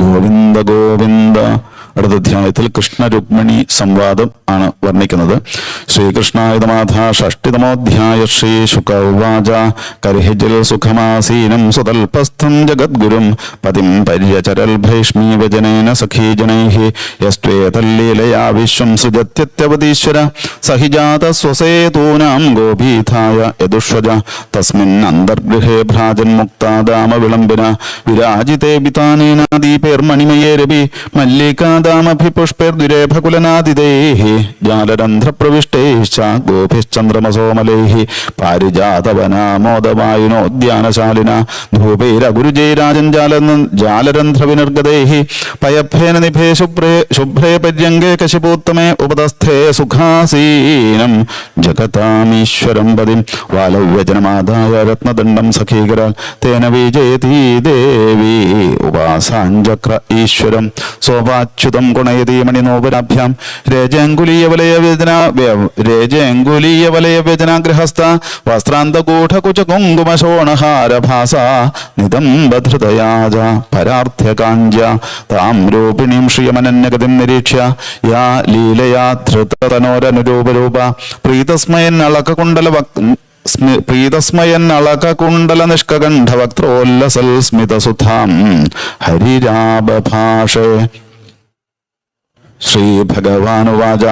ഗോവിന്ദ ഗോവിന്ദ. അടുത്ത അധ്യായത്തിൽ കൃഷ്ണ രുക്മിണി സംവാദം ആണ് വർണിക്കുന്നത്. ശ്രീകൃഷ്ണായുധമാധ ഷഷ്ടിതമോധ്യായ ശ്രീ ശുക കരിഹിജിൽ സുഖമാസീനം സുതൽപസ്ഥം ജഗദ്ഗുരും. പതിം പര്യചരൽ ഭൈഷ്മീ ഭൈഷ്മീവജനേന സഖീജനൈ യസ്ത്വേതല്ലീലയാ വിശ്വം സൃജത്യത്യവതീശ്വര. സഹിജാത സ്വസേതൂനാം ഗോപീഥായ യദുഷ്വജ. തസ്മിൻ അന്തർഗൃഹേ ഭ്രാജൻ മുക്താദാമ വിളംബിന വിരാജിതേ ബിതാനേന ദീപേർമണിമയേരപി മല്ലികാദാമഭിപുഷ്പൈർദുരേഭകുലനാദിതൈः ജാലരന്ധ്രപ്രവിഷ്ടൈശ്ച ഗോഭിശ്ചന്ദ്രമസോമലൈः പാരിജാതവനാമോദവായുനോദ്യാനശാലിന ധൂപൈരഗുരുജൈരാജൻ ജാല ജാലരന്ധ്രവിനിർഗതൈः പയഭേന നിഭേ ശുഭ്രേ ശുഭ്രേ പര്യങ്കേ കശിപൂത്തമേ ഉപതസ്ഥേ സുഖാസീനം ജഗതാമീശ്വരം പതിം വാലവ്യജനമാദായ രത്നദണ്ഡം സഖീകരാൽ തേന വിജയതീ ദേവി ഉപാസാഞ്ചക്ര ഈശ്വരം. സോപാച്യുതം ഗുണയതി മണിനോപരാഭ്യാം രേജാങ്കുലീയവലയ വ്യജന വേദന ഗൃഹസ്ഥ വസ്ത്രാന്തകൂഠകുച കുങ്കുമശോണഹാരഭാസ നിതംബധൃതയാജ പരാർത്ഥ്യകാഞ്ച താം രൂപിണീം ശ്രിയമനന്യഗതിം നിരീക്ഷ്യ. യാ ലീലയാ ധൃതതനോരനുരൂപരൂപ. പ്രീതസ്മയൻ അളകകുണ്ടല വക് സ്മി- പ്രീതസ്മയൻ അളകകുണ്ടല നിഷ്കകണ്ഠ വക്ത്രോല്ലസൽ സ്മിതസുധാം ഹരിരാഭഭാഷേ ശ്രീഭഗവാനുവാച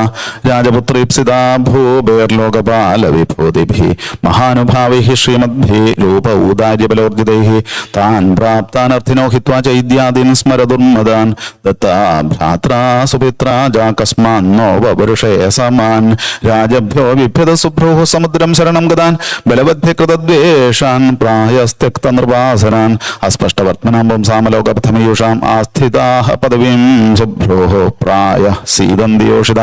രാജപുത്രീപ്സിതാ ഭൂപേർലോകപാലവിഭൂതിഭിः മഹാനുഭാവൈः ശ്രീമദ്ഭിः രൂപ ഊദാര്യബലോർജിതൈः താൻ പ്രാപ്താനർത്ഥിനോ ഹിത്വാ ചൈദ്യാദീൻ സ്മരദുർമദാൻ ദത്താ ഭ്രാത്രാ സുപിത്രാ ജാകസ്മാന്നോ വപുരുഷേ സമാൻ രാജഭ്യോ വിഭ്യത സുഭ്രൂः സമുദ്രം ശരണം ഗതാൻ ബലവദ്ഭ്യകൃതദ്വേഷാൻ പ്രായസ്ത്യക്ത നിർവാസനാൻ അസ്പഷ്ടവർത്തമാം പുംസാമലോകപഥമയൂഷാം ആസ്ഥിതാः പദവീം സുഭ്രോः പ്രായ സീതന്തിയോഷിത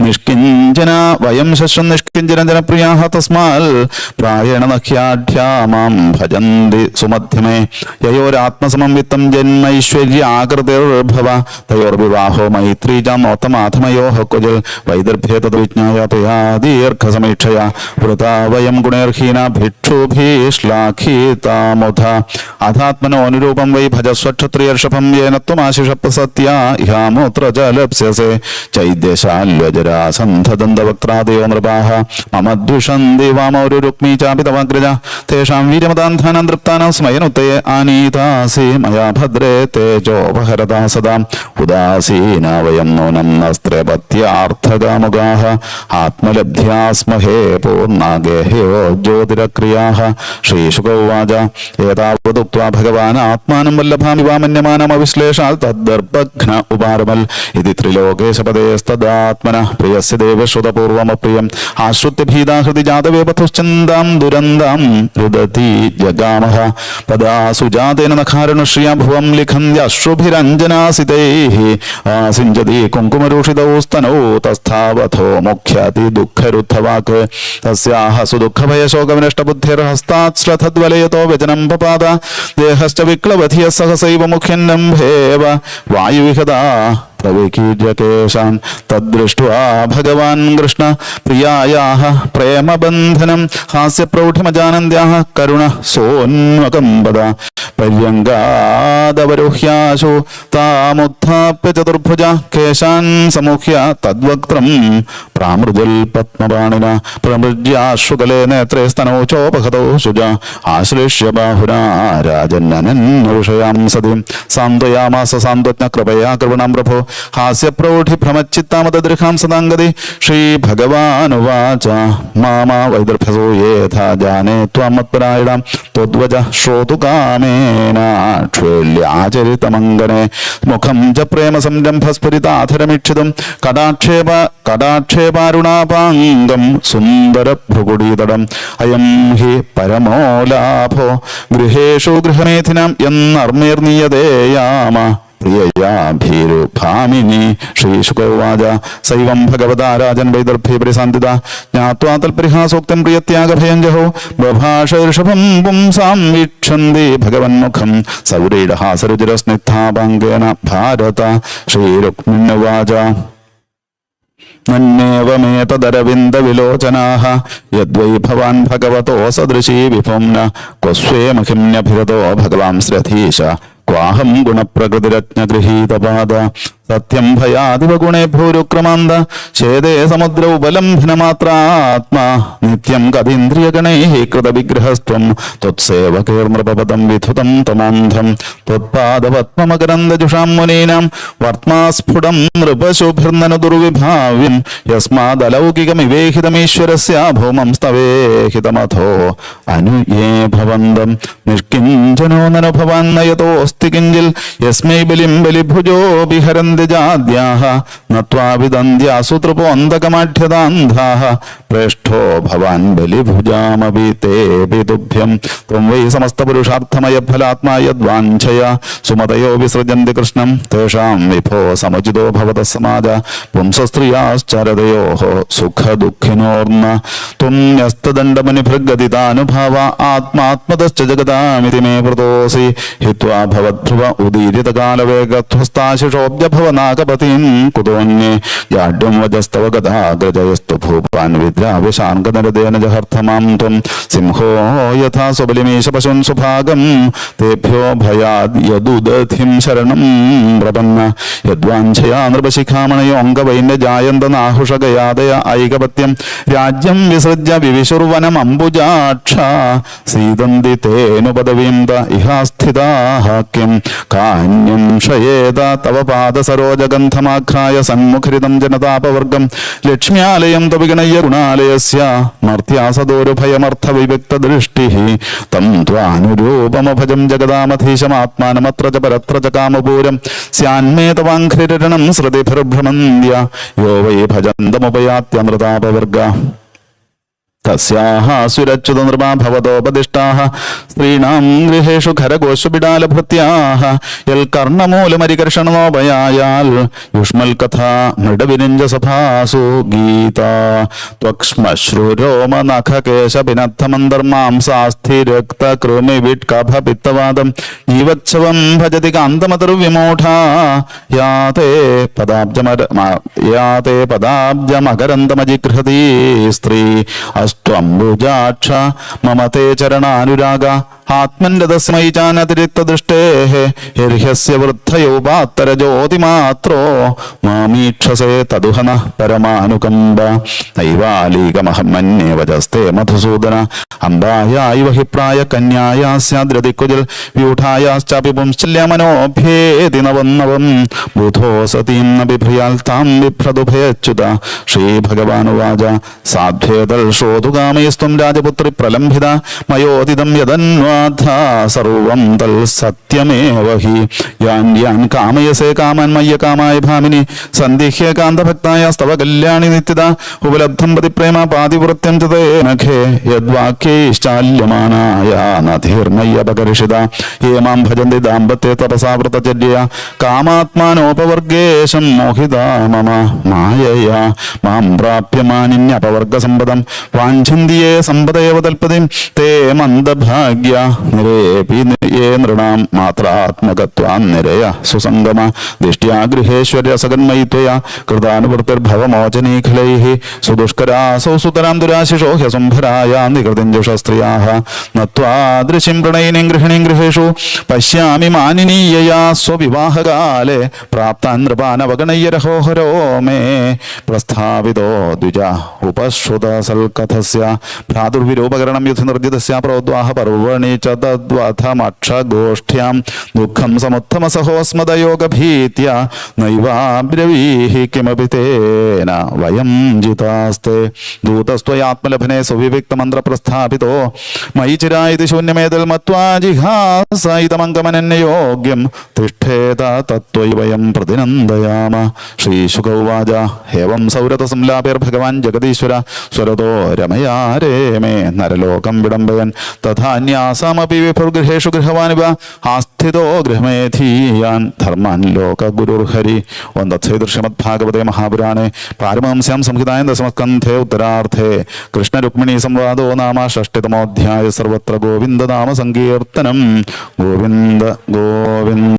നിഷ്കിഞ്ചന വയം ശശ്വം നിഷ്കിഞ്ചന ജനപ്രിയാः തസ്മാൽ. പ്രായണ നഖ്യാഢ്യാമാം ഭജന്തി സുമധ്യമേ. യയോരാത്മസമംവിത്തം ജന്മൈശ്വര്യാകൃതിർഭവ. തയോർവിവാഹോ മൈത്രീജാമോത്തമാഥമയോः കുജൽ. വൈദർഭ്യേ തത് വിജ്ഞായ ത്വയാ ദീർഘസമീക്ഷയ. വൃതാ വയം ഭിക്ഷുഭിശ്ലാഘീതാമുധ അധാത്മനോ അനുരൂപം വൈ ഭജസ്വക്ഷത്രിയർഷഭം യേനത്വമാശിഷപ്പ സത്യ ഇഹാമൂത്ര ച ലപ്സ്യസേ ചൈദ്യശാല്യജരാസന്ധദന്തവക്രാദയോ നൃപാഹ മമ ദ്വിഷന്തി വാമൗരു രുക്മീ ചാപി തവാഗ്രജ തേഷാം വീരമതാന്ധാനാം തൃപ്താനാം സ്മയനുത്തെ ആനീതാസി മയാ ഭദ്രേ തേജോപഹരതാ സദാം ഉദാസീന വയം നൂനം നസ്ത്രപത്യാർത്ഥകാമുകാः ആത്മലബ്ധ്യാസ്മഹേ പൂർണാഗേഹ്യോ ജ്യോതിരക്രിയാഹ. ശ്രീശുക ഉവാച ഏതാവതുക്ത്വാ ഭഗവാൻ ആത്മാനം വല്ലഭാമി വാമന്യമാനമവിശ്ലേഷാൽ തദ്ദർഭഘ്ന ഉപാരമൽ. ഇതി ത്രിലോകേശപദേസ്തദാത്മന പ്രിയസ്യ ദേവശ്രുതപൂർവമപ്രിയം. ആശ്രുത്യ ജാതവേപഥുശ്ചിന്താം ജാതവേ പഥുശ്ചന്താം ദുരന്താം രുദതി ജഗാമഹ. പദാസു ജാതേന നഖാരുണശ്രിയ ഭുവം ലിഖന്ത്യശ്രുഭിരഞ്ജനാസിതൈः ആസിഞ്ചതി കുങ്കുമരൂഷിതോ സ്തനോ തസ്ഥാവഥോ മുഖ്യാതി ദുഃഖരുദ്ധവാക്. തസ്യാഹ സുദുഃഖഭയശോകവിനഷ്ടബുദ്ധിർഹസ്താത് ശ്രദ്ധദ്വലയതോ വ്യജനം പപാത ദേഹശ്ച വിക്ലവധിയ സഹസൈവ മുഖ്യന്നംഭേവ വായുവിഹതാ പ്രവികീര്യകേശാൻ തദ്ദൃഷ്ട്വാ ഭഗവാൻ കൃഷ്ണ പ്രിയായാः പ്രേമബന്ധനം ഹാസ്യപ്രൗഢിമജാനന്ദ്യാഹ കരുണ സോന്വകമ്പദ പര്യങ്കാദവരുഹ്യാശു താമുത്ഥാപ്യ ചതുർഭുജ കേശാൻ സമൂഹ്യ തദ്വക്ത്രം പ്രാമൃതിൽ പത്മപാണിന പ്രമൃജ്യാശ്രുകലേ നേത്രേ സ്തനോ ചോപഹതോ ശുജ ആശ്ലേഷ്യ ബാഹുരാ വിഷയാം സതിം സാന്ത്വയാമാസ സാന്ത്വജ്ഞ കൃപയാ കൃപണാം പ്രഭോ ഹാസ്യപ്രൗഢി ഭ്രമച്ചിത്താമതദൃഹാം സദാംഗതി ശ്രീഭഗവാനുവാച. മാമാ വൈദർഭസോ യേഥാ ജാനേ ത്വമത്പരായിടാം ത്വദ്വജ ശ്രോതുകാമേനാക്ഷേല്യാചരിതമംഗനെ മുഖം ച പ്രേമ സംരംഭസ്ഫുരിതാധരമിക്ഷിതും കടാക്ഷേപ കടാക്ഷേപാരുണാപാംഗം. സുന്ദര ഭ്രുകുടീതടം. അയം ഹി പരമോ ലാഭോ. ഗൃഹേഷു ഗൃഹമേധിനാം എന്നർമ്മേർനീയതേയാമ പ്രിയയാഭീരു ഭാമിനി ശ്രീശുകോവാച സൈവം ഭഗവതാ സദൃശീ വിഭുംന. ക്വസ്വേ മഹിമ്യഭിരതോ ഭഗവാൻ ശ്രധീശ. ക്വാഹം ഗുണപ്രകൃതിരജ്ഞഗൃഹീതപാദ സത്യം ഭയാതിവഗുണേ ഭൂരുക്രമാന്ത ഛേദേ സമുദ്ര ഉപലംഘന മാത്രാത്മാ നിത്യം കതീന്ദ്രിയഗണൈ കൃതവിഗ്രഹസ്ത്വം. ത്വത്സേവകേർനൃപപദം വിധുതം തമാന്ധം ത്വത്പാദപത്മമകരന്ദജുഷാം മുനീനാം. വർത്മാസ്ഫുടം നൃപശുഭിർന്നനു ദുർവിഭാവ്യം. യസ്മാദലൗകികമിവേഹിതമീശ്വരസ്യ ഭൂമം സ്തവേഹിതമഥോ അനുയേ ഭവന്തം. നിഷ്കിഞ്ചനോ നനുഭവാൻ നയതോ നയതോസ്തി കിഞ്ചിൽ. യസ്മൈ ബലിം ബലിഭുജോ ബിഹരന്തി. ജാദ്യാഹ നത്വാ പ്രേഷ്ഠോ ഭവാൻ ബലിഭുജാമപി തേപി തുഭ്യം ത്വം വൈ സമസ്തപുരുഷാർത്ഥമയ ഫലാത്മാ യദ്വാഞ്ചയ സുമതയോ വിസൃജന്തി കൃഷ്ണം. തേഷാം വിഭോ സമുചിതോ ഭവത സമാജ. പുംസസ്ത്രിയാശ്ചരതയോ സുഖദുഃഖിനോർന്ന. ത്വം ന്യസ്തദണ്ഡമുനിഭൃഗതിതാനുഭാവ. ആത്മാത്മതശ്ച ജഗതാമിതി മേ വൃതോസി ഹിത്വാ ഭവദ്ധ്രുവ ഉദീരിതകാലവേഗധ്വസ്താശിഷോബ്ജഭവനാഗപതിം കുതോന്യേ. ജാഡ്യം വജസ്തവ ഗതാഗ്രജയസ്തു ഭൂപാൻ ത്വം സിംഹോ സുഭാഗം. തേഭ്യോ ശരണം യദ്വാഞ്ഛയാ ഐകപത്യം. രാജ്യം വിസൃജ്യ വിവിശുർവനമംബുജാക്ഷ സീതന്തി തേനുപദവീം ത ഇഹാസ്ഥിതാഃ കിം കാന്യം ക്ഷയേത തവ പാദസരോജഗന്ധമാഘ്രായ സന്മുഖരിതം ജനതാപവർഗം. ലക്ഷ്മ്യാലയം തവിഗണയ്യ ഗുണാലയസ്യ മർത്യാസദോരുഭയമർത്ഥ വിവിക്ത ദൃഷ്ടി തം ത്വാനുരൂപമഭജം ജഗദാമധീശമാത്മാനമത്ര ച പരത്ര ച കാമപൂരം സ്യാന്മേ തവാഘ്രിരണം ശ്രുതിഭിർഭ്രമന്ത്യ യോ വൈ ഭജന്തമുപയാത്യമൃതാപവർഗ തസ്യാഹ സുരച്യുത നൃമാ ഭവതോപദിഷ്ടാഹ സ്ത്രീണാം ഗൃഹേഷു ഖരഗോശുബിടാലഭൃത്യാഹ യൽ കർണമൂലമരികർഷണോപയായാൽ യുഷ്മൽ കഥ മൃഡവിരിഞ്ച സഭാസു ഗീത ത്വക്ഷ്മശ്രുരോമ നഖ കേശപിനദ്ധമന്തർമാംസാസ്ഥി രക്ത കൃമി വിട്കഭ പിത്തവാദം ജീവച്ഛവം ഭജതി കാന്തമതിർവിമൂഢ യാതേ പദാബ്ജമര യാതേ പദാബ്ജമകരന്തമജിഗൃഹതീ സ്ത്രീ അസ്ത്വംബുജാക്ഷ മമ തേ ചരണാനുരാഗ. തസ്മൈ ചാനതിരിക്തദൃഷ്ടേ ഹർഹ്യസ്യ വൃദ്ധയോപാത്തര ജ്യോതിമാത്രോ മാമീക്ഷസേ തദുഹന പരമാനുകമ്പ. നൈവാലീകമഹം വജസ്തേ മധുസൂദന. അമ്പായായി വഹിപ്രായ കന്യായാസ്യാദ്രതിക്കുജിൽ വ്യൂഢായാശ്ചാപി പുംശല്യമനോഭ്യേതി നവന്നവം. ബുധോ സതീം ന താം ബിഭ്രതുഭയച്യുത ശ്രീഭഗവാനുവാച സാധ്വേതൽ ശ്രോതുകാമയസ്ത്വം രാജപുത്രി പ്രലംഭിത. മയോദിതം യദന്വാധ സർവം തൽ സത്യമേവ ഹി. യാൻ യാൻ കാമയസേ കാമാൻ കാമായ ഭാമിനി. സന്ധിഹ്യ കാന്തഭക്തായ സ്തവ കല്യാണി നിത്യത. ഉപലബ്ധം പതി പ്രേമ പാതിവൃത്യം ചതേനഖേ യദ്വാക്യൈശ്ചാല്യമാനായ നധീർമയ്യപകരിഷിത യേ മാം ഭജന്തി ദാമ്പത്യ തപസാവൃതചര്യ കാമാത്മാനോപവർഗേശം മോഹിത മമ മായയ. മാം പ്രാപ്യമാനിന്യപവർഗസമ്പദം വാഞ്ചന്തിയേ സമ്പദയവ തേ മന്ദഭാഗ്യ निरेऽपि ये नृणां मात्रात्मकत्वान्निरय सुसङ्गम कृतानुवृत्तिर्भवमोचनीखिलैः सुदुष्करासौ सुतरां दुराशिषो निकृतिञ्जुषस्त्रियाः प्रणयिनीं गृहिणीं गृहेषु पश्यामि मानिनीयया स्वविवाहकाले मे द्विज उपश्रुतसल्कथस्य भ्रातुर्विरूपकरणं प्रोद्वाह पर्वणि ഭ്രാതുർവിരൂപകരണം യുധ നിർജിതസ്യ പ്രോദ്വാഹ പർവണി ച തദ്വഥമക്ഷഗോഷ്ഠ്യാം ദുഃഖം സമുത്തമസഹോസ്മദയോഗഭീത്യ നൈവാബ്രവീഹി കിമപി തേന വയം ജിതാസ്തേ. ദൂതസ്ത്വയാത്മലഭനെ സുവിവിക്തമന്ത്രപ്രസ്ഥാപിതോ മയി ചിരായിതി ശൂന്യമേതൽ മത്വാ ജിഹാസൈതമംഗമനന്യയോഗ്യം തിഷ്ഠേത തത്വൈ വയം പ്രതിനന്ദയാമ. ശ്രീശുഗൗവാച ഹേവം സൗരത സംലാപേർഭഗവാൻ ജഗദീശ്വര സ്വരതോ രമയാരേ തഥാന്യാസാമപി വിഭുർഗൃഹേഷു ഗൃഹവാനിവ ആസ്ഥിതോ ഗൃഹമേധീയാൻ ധർമാൻ ലോക ഗുരുർഹരി ഓം തത്സൈത് ശ്രീമദ്ഭാഗവതേ മഹാപുരാണേ പാരമഹംസ്യാം സംഹിതായ ദശമസ്കന്ധേ ഉത്തരാർത്ഥേ കൃഷ്ണരുക്മിണീ സംവാദോ നാമ ഷഷ്ടിതമോധ്യായ സർവത്ര ഗോവിന്ദനാമ സങ്കീർത്തനം ഗോവിന്ദ ഗോവിന്ദ